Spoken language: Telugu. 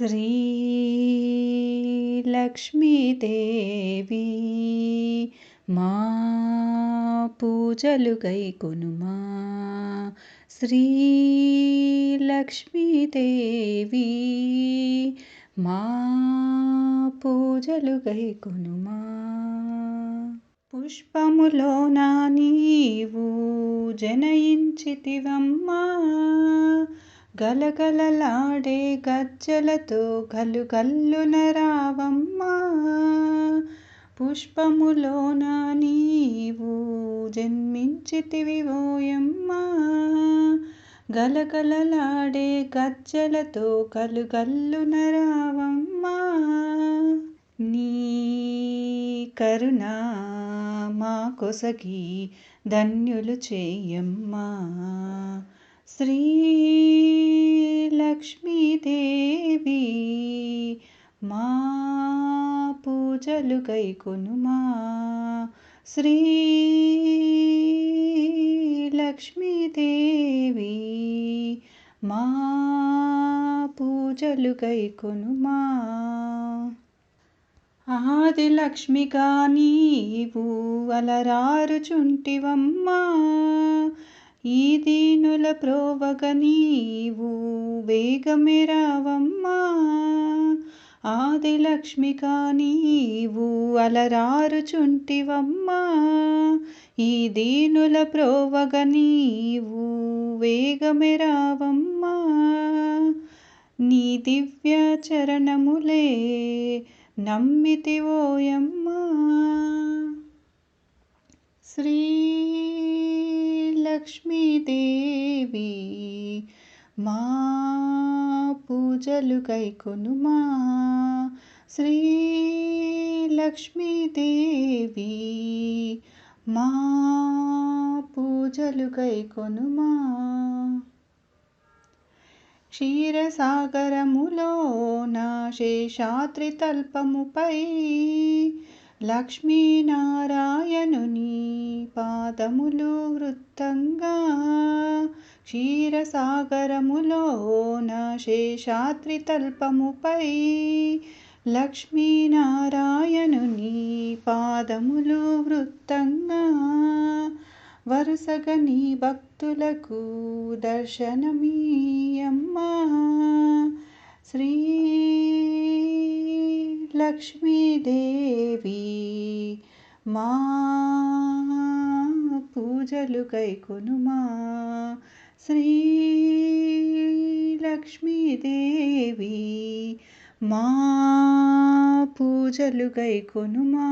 శ్రీలక్ష్మీదేవి మా పూజలు గైకొనుమా శ్రీలక్ష్మీదేవి మా పూజలు గైకొనుమా పుష్పములోన నీవు జనయించితివమ్మా. గలగలలాడే గజ్జలతో గలుగల్లున రావమ్మా. పుష్పములోన నీవు జన్మించితివి ఓయమ్మా. గలగలలాడే గజ్జలతో గలుగల్లున రావమ్మా. నీ కరుణ మా కొసగి ధన్యులు చేయమ్మా. శ్రీలక్ష్మీదేవి మా పూజలు గైకొనుమా శ్రీలక్ష్మీదేవి మా పూజలు కొనుమా ఆది లక్ష్మిగా నీవు అలరారుచుంటివమ్మా. ఈ దీనుల ప్రోవగ నీవు వేగమెరావమ్మా ఆదిలక్ష్మిగా నీవు అలరారుచుంటివమ్మా. ఈ దీనుల ప్రోవగ నీవు వేగమెరావమ్మా నీ దివ్య చరణములే నమ్మితివోయమ్మా. లక్ష్మీదేవి మా పూజలు కైకొనుమా శ్రీ లక్ష్మీదేవి మా పూజలు సాగరములో నా శేషాద్రి తల్పముపై లక్ష్మీనారాయణుని పాదములు వృత్తంగా క్షీరసాగరములోన శేషాద్రి తల్పముపై లక్ష్మీనారాయణుని పాదములు వృత్తంగా వరుసగా నీ భక్తులకు దర్శనమీయమ్మా. శ్రీ లక్ష్మీదేవి మా పూజలు కైకొనుమా శ్రీ లక్ష్మీదేవి మా పూజలు గైకొనుమా